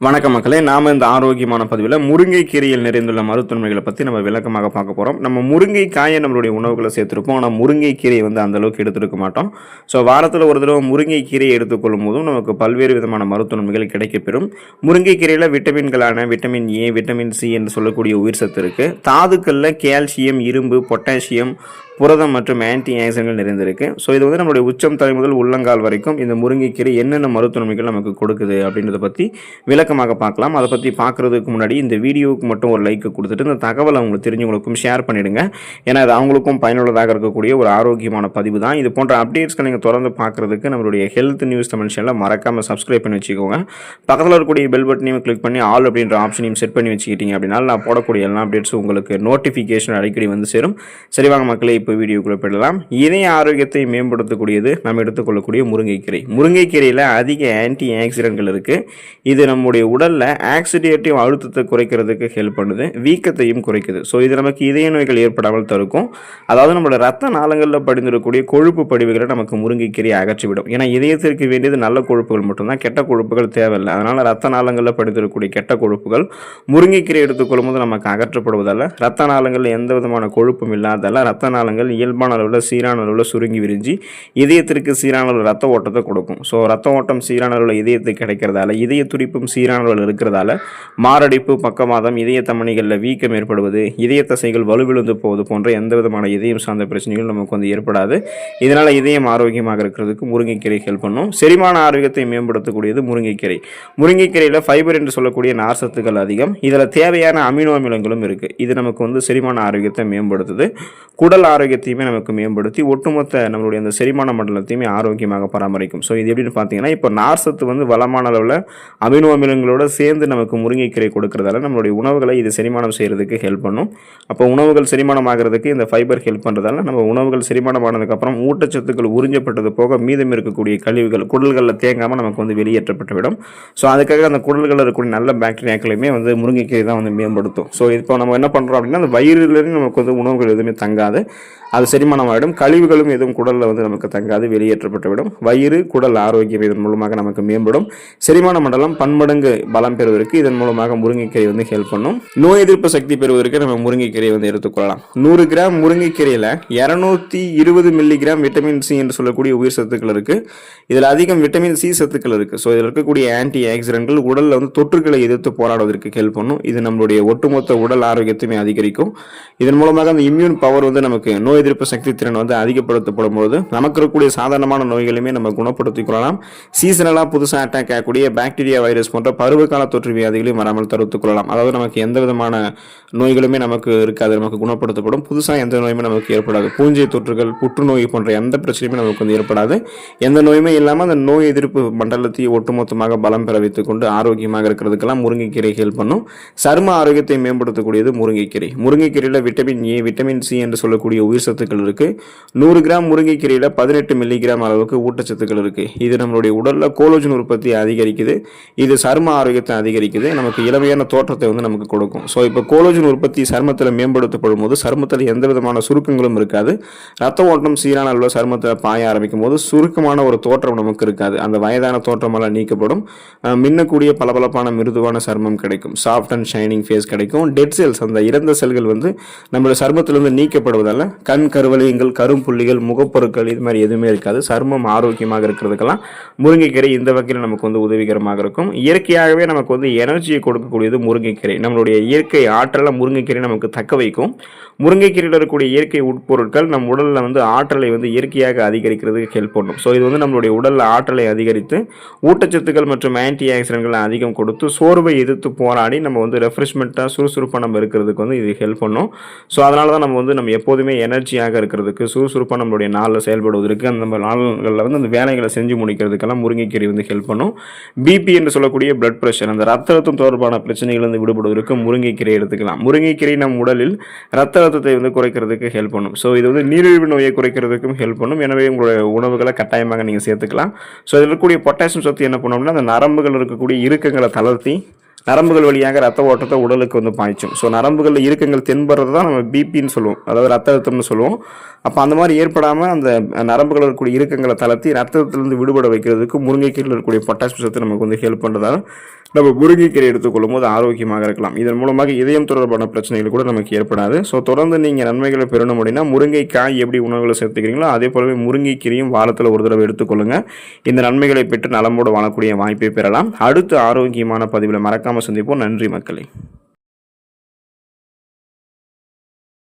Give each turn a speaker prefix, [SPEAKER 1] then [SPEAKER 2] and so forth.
[SPEAKER 1] வணக்கம் மக்களே நாம் இந்த ஆரோக்கியமான பதிவில் முருங்கைக்கீரையில் நிறைந்துள்ள மருத்துவமைகளை பற்றி நம்ம விளக்கமாக பார்க்க போகிறோம் நம்ம முருங்கை காயை நம்மளுடைய உணவுகளை சேர்த்துருப்போம். ஆனால் முருங்கைக்கீரையை வந்து அந்தளவுக்கு எடுத்துருக்க மாட்டோம். ஸோ வாரத்தில் ஒரு தடவை முருங்கைக்கீரையை எடுத்துக்கொள்ளும் போதும் நமக்கு பல்வேறு விதமான மருத்துவமைகள் கிடைக்கப்பெறும். முருங்கைக்கீரையில் விட்டமின்களான விட்டமின் ஏ விட்டமின் சி என்று சொல்லக்கூடிய உயிர் சத்து இருக்குது தாதுக்களில் கால்சியம் இரும்பு பொட்டாசியம் புரதம் மற்றும் ஆன்டி ஆக்சிடென்ட்கள் நிறைந்திருக்கு. ஸோ இது வந்து நம்மளுடைய உச்சம் தலை முதல் உள்ளங்கால் வரைக்கும் இந்த முருங்கைக்கீரை என்னென்ன மருத்துவமைகள் நமக்கு கொடுக்குது அப்படின்றத பற்றி விளக்கமாக பார்க்கலாம். அதை பற்றி பார்க்குறதுக்கு முன்னாடி இந்த வீடியோவுக்கு மட்டும் ஒரு லைக் கொடுத்துட்டு இந்த தகவலை அவங்களுக்கு தெரிஞ்சவங்களுக்கும் ஷேர் பண்ணிடுங்க. ஏன்னா அது அவங்களுக்கும் பயனுள்ளதாக இருக்கக்கூடிய ஒரு ஆரோக்கியமான பதிவு தான். இது போன்ற அப்டேட்ஸ்களை நீங்கள் தொடர்ந்து பார்க்குறதுக்கு நம்மளுடைய ஹெல்த் நியூஸ் தமிழ் சேனலை மறக்காமல் சப்ஸ்கிரைப் பண்ணி வச்சுக்கோங்க. பக்கத்தில் இருக்கக்கூடிய பெல் பட்டனையும் கிளிக் பண்ணி ஆல் அப்படின்ற ஆப்ஷனையும் செட் பண்ணி வச்சுக்கிட்டீங்க அப்படின்னா நான் போடக்கூடிய எல்லா அப்டேட்ஸும் உங்களுக்கு நோட்டிஃபிகேஷன் அடிக்கடி வந்து சேரும். சரி வாங்க மக்களே இப்போ வீடியோக்குள்ளே போயிடலாம். இதய ஆரோக்கியத்தை மேம்படுத்தக்கூடியது நம்ம எடுத்துக்கொள்ளக்கூடிய முருங்கைக்கீரை. முருங்கைக்கீரையில் அதிக ஆன்டி ஆக்சிடென்ட்கள் இருக்குது இது நம்முடைய உடலில் ஆக்சிடேட்டிவ் அழுத்தத்தை குறைக்கிறதுக்கு ஹெல்ப் பண்ணுது வீக்கத்தையும் குறைக்குது. ஸோ இது நமக்கு இதய நோய்கள் ஏற்படாமல் தடுக்கும். அதாவது நம்மளோட ரத்த நாளங்களில் படிந்திருக்கக்கூடிய கொழுப்பு படிவுகளை நமக்கு முருங்கைக்கீரை அகற்றிவிடும். ஏன்னா இதயத்திற்கு வேண்டியது நல்ல கொழுப்புகள் மட்டும்தான். கெட்ட கொழுப்புகள் தேவையில்லை. அதனால் ரத்த நாளங்களில் படிந்திருக்கக்கூடிய கெட்ட கொழுப்புகள் முருங்கைக்கீரை எடுத்துக்கொள்ளும் போது நமக்கு அகற்றப்படுவதால் ரத்த நாளங்களில் எந்த விதமான கொழுப்பும் இல்லாதால ரத்த நாளங்கள் இயல்பான அளவில் சீரான அளவில் சுருங்கி விரிஞ்சு இதயத்திற்கு சீரான அளவில் ரத்த ஓட்டத்தை கொடுக்கும். ஸோ ரத்த ஓட்டம் சீரான அளவில் இதயத்துக்கு கிடைக்கிறதால இதய துடிப்பும் சீரான அளவில் இருக்கிறதால மாரடைப்பு பக்கவாதம் இதய தமணிகளில் வீக்கம் ஏற்படுவது இதய தசைகள் வலுவிழுந்து போவது போன்ற எந்த விதமான இதயம் சார்ந்த பிரச்சனைகளும் நமக்கு வந்து ஏற்படாது. இதனால் இதயம் ஆரோக்கியமாக இருக்கிறதுக்கு முருங்கைக்கீரை ஹெல்ப் பண்ணும். செரிமான ஆரோக்கியத்தை மேம்படுத்தக்கூடியது முருங்கைக்கீரை. முருங்கைக்கீரையில் ஃபைபர் என்று சொல்லக்கூடிய நார் சத்துக்கள் அதிகம். இதில் தேவையான அமினோ அமிலங்களும் இருக்குது இது நமக்கு வந்து செரிமான ஆரோக்கியத்தை மேம்படுத்துது. குடல் ஆரோக்கியத்தையுமே நமக்கு மேம்படுத்தி ஒட்டுமொத்த நம்மளுடைய அந்த செரிமான மண்டலத்தையுமே ஆரோக்கியமாக பராமரிக்கும். ஸோ இது எப்படின்னு பார்த்தீங்கன்னா இப்போ நார் சத்து வந்து வளமான அளவில் அமினோ அமிலங்களோட சேர்ந்து நமக்கு முருங்கைக்கீரை கொடுக்கறதால நம்மளுடைய உணவுகளை இது செரிமானம் செய்கிறதுக்கு ஹெல்ப் பண்ணும். அப்போ உணவுகள் செரிமானம் ஆகிறதுக்கு இந்த ஃபைபர் ஹெல்ப் பண்ணுறதால நம்ம உணவுகள் செரிமானம் ஆனதுக்கப்புறம் ஊட்டச்சத்துக்கள் உறிஞ்சப்பட்டது போக மீதம் இருக்கக்கூடிய கழிவுகள் குடல்களில் தேங்காமல் நமக்கு வந்து வெளியேற்றப்பட்டுவிடும். ஸோ அதுக்காக அந்த குடல்களில் இருக்கக்கூடிய நல்ல பாக்டீரியாக்களையுமே வந்து முருங்கைக்கீரை தான் வந்து மேம்படுத்தும். ஸோ இப்போ நம்ம என்ன பண்ணுறோம் அப்படின்னா அந்த வயிறுலேருந்து நமக்கு வந்து உணவுகள் எதுவுமே தங்காது. அது செரிமானம் ஆகிடும் கழிவுகளும் எதுவும் குடலில் வந்து நமக்கு தங்காது வெளியேற்றப்பட்டுவிடும். வயிறு குடல் ஆரோக்கியம் இதன் மூலமாக நமக்கு மேம்படும். செரிமான மண்டலம் பன்மடங்கு பலம் பெறுவதற்கு இதன் மூலமாக முருங்கைக்கீரை வந்து ஹெல்ப் பண்ணும். நோய் எதிர்ப்பு சக்தி பெறுவதற்கு நம்ம முருங்கைக்கீரை வந்து எடுத்துக்கொள்ளலாம் நூறு கிராம் முருங்கைக்கீரையில் இரநூத்தி இருபது மில்லி கிராம் விட்டமின் சி என்று சொல்லக்கூடிய உயிர் சத்துக்கள் இருக்குது இதில் அதிகம் விட்டமின் சி சத்துக்கள் இருக்குது ஸோ இதில் இருக்கக்கூடிய ஆன்டி ஆக்சிடென்ட்கள் உடலில் வந்து தொற்றுகளை எதிர்த்து போராடுவதற்கு ஹெல்ப் பண்ணும். இது நம்மளுடைய ஒட்டுமொத்த உடல் ஆரோக்கியத்தையுமே அதிகரிக்கும். இதன் மூலமாக அந்த இம்யூன் பவர் வந்து நமக்கு நோய் எதிர்ப்பு சக்தி திறன் வந்து அதிகப்படுத்தப்படும் போது நமக்கு இருக்கக்கூடிய சாதாரணமான நோய்களையுமே நம்ம குணப்படுத்திக் கொள்ளலாம். சீசனலாக புதுசாக அட்டாக் ஆகக்கூடிய பாக்டீரியா வைரஸ் போன்ற பருவகால தொற்று வியாதிகளையும் வராமல் தடுத்துக் கொள்ளலாம். அதாவது நமக்கு எந்த விதமான நோய்களுமே நமக்கு இருக்காது நமக்கு குணப்படுத்தப்படும். புதுசாக எந்த நோயுமே நமக்கு ஏற்படாது. பூஞ்சை தொற்றுகள் புற்றுநோய் போன்ற எந்த பிரச்சனையுமே நமக்கு வந்து ஏற்படாது. எந்த நோயுமே இல்லாமல் அந்த நோய் எதிர்ப்பு மண்டலத்தை ஒட்டுமொத்தமாக பலம் பெற வைத்துக் கொண்டு ஆரோக்கியமாக இருக்கிறதுக்கெல்லாம் முருங்கைக்கீரை ஹெல்ப் பண்ணும். சரும ஆரோக்கியத்தை மேம்படுத்தக்கூடியது முருங்கைக்கீரை. முருங்கைக்கீரையில் விட்டமின் ஏ விட்டமின் சி என்று சொல்லக்கூடிய உயிர் சத்துக்கள் இருக்குது நூறு கிராம் முருங்கைக்கீரையில் பதினெட்டு மில்லிகிராம் அளவுக்கு ஊட்டச்சத்துக்கள் இருக்குது இது நம்மளுடைய உடலில் கோலோஜன் உற்பத்தியை அதிகரிக்குது. இது சர்ம ஆரோக்கியத்தை அதிகரிக்குது. நமக்கு இளமையான தோற்றத்தை வந்து நமக்கு கொடுக்கும். ஸோ இப்போ கோலோஜன் உற்பத்தி சர்மத்தில் மேம்படுத்தப்படும் போது சருமத்தில் எந்த விதமான சுருக்கங்களும் இருக்காது. ரத்த ஓட்டம் சீரான அளவில் சருமத்தில் பாய ஆரம்பிக்கும் போது சுருக்கமான ஒரு தோற்றம் நமக்கு இருக்காது. அந்த வயதான தோற்றமெல்லாம் நீக்கப்படும். மின்னக்கூடிய பளபளப்பான மிருதுவான சருமம் கிடைக்கும். சாஃப்ட் அண்ட் ஷைனிங் ஃபேஸ் கிடைக்கும். டெட் செல்ஸ் அந்த இறந்த செல்கள் வந்து நம்மளோட சர்மத்திலிருந்து நீக்கப்படுவதால் கண் கருவளையங்கள் கரும்புள்ளிகள் முகப்பொருட்கள் இது மாதிரி எதுவுமே இருக்காது. சருமம் ஆரோக்கியமாக இருக்கிறதுக்கெல்லாம் முருங்கைக்கீரை இந்த வகையில் நமக்கு வந்து உதவிகரமாக இருக்கும். இயற்கையாகவே நமக்கு வந்து எனர்ஜியை கொடுக்கக்கூடியது முருங்கைக்கீரை. நம்மளுடைய இயற்கை ஆற்றலை முருங்கைக்கீரை நமக்கு தக்க வைக்கும். முருங்கைக்கீரையில் இருக்கக்கூடிய இயற்கை உட்பொருட்கள் நம் உடலில் வந்து ஆற்றலை வந்து இயற்கையாக அதிகரிக்கிறதுக்கு ஹெல்ப் பண்ணும். ஸோ இது வந்து நம்மளுடைய உடலில் ஆற்றலை அதிகரித்து ஊட்டச்சத்துக்கள் மற்றும் ஆன்டி ஆக்சிடென்ட்களை அதிகம் கொடுத்து சோர்வை எதிர்த்து போராடி நம்ம வந்து ரெஃப்ரெஷ்மெண்ட்டாக சுறுசுறுப்பாக நம்ம இருக்கிறதுக்கு வந்து இது ஹெல்ப் பண்ணும். ஸோ அதனால தான் நம்ம வந்து நம்ம எப்போதுமே எனர்ஜியாக இருக்கிறதுக்கு சுறுசுறுப்பாக நம்மளுடைய நாளில் செயல்படுவதற்கு அந்த நாள்களில் வந்து அந்த வேலைகளை செஞ்சு முடிக்கிறதுக்கெல்லாம் முருங்கைக்கீரை வந்து ஹெல்ப் பண்ணும். பிபி என்று சொல்லக்கூடிய பிளட் ப்ரெஷர் அந்த ரத்த அழுத்தம் தொடர்பான பிரச்சனைகளிலிருந்து விடுபடுவதற்கு முருங்கைக்கீரை எடுத்துக்கலாம். முருங்கைக்கீரை நம் உடலில் ரத்த அழுத்தத்தை வந்து குறைக்கிறதுக்கு ஹெல்ப் பண்ணும். ஸோ இது வந்து நீரிழிவு நோயை குறைக்கிறதுக்கும் ஹெல்ப் பண்ணும். எனவே உங்களுடைய உணவுகளை கட்டாயமாக நீங்கள் சேர்த்துக்கலாம். ஸோ இதில் இருக்கக்கூடிய பொட்டாசியம் சத்து என்ன பண்ணோம்னா அந்த நரம்புகள் இருக்கக்கூடிய இறுக்கங்களை தளர்த்தி நரம்புகள் வழியாக ரத்த ஓட்டத்தை உடலுக்கு வந்து பாய்ச்சும். ஸோ நரம்புகளில் இறுக்கங்கள் தென்படுறது தான் நம்ம பிபின்னு சொல்லுவோம். அதாவது ரத்த அழுத்தம்னு சொல்லுவோம். அப்போ அந்த மாதிரி ஏற்படாமல் அந்த நரம்புகள் இருக்கக்கூடிய இறுக்கங்களை தளர்த்தி ரத்தத்திலிருந்து விடுபட வைக்கிறதுக்கு முருங்கைக்கீரையில் இருக்கக்கூடிய பொட்டாசியம் சத்து நமக்கு வந்து ஹெல்ப் பண்ணுறதால நம்ம முருங்கைக்கீரை எடுத்துக்கொள்ளும் போது ஆரோக்கியமாக இருக்கலாம். இதன் மூலமாக இதயம் தொடர்பான பிரச்சனைகள் கூட நமக்கு ஏற்படாது. ஸோ தொடர்ந்து நீங்கள் நன்மைகளை பெறணும் அப்படின்னா முருங்கைக்காய் எப்படி உணவுகளை சேர்த்துக்கிறீங்களோ அதே போலவே முருங்கைக்கீரையும் வாரத்தில் ஒரு தடவை எடுத்துக்கொள்ளுங்கள் இந்த நன்மைகளை பெற்று நலமோடு வாழக்கூடிய வாய்ப்பை பெறலாம். அடுத்த ஆரோக்கியமான பதிவில் மறக்காமல் சந்திப்போம். நன்றி மக்களே.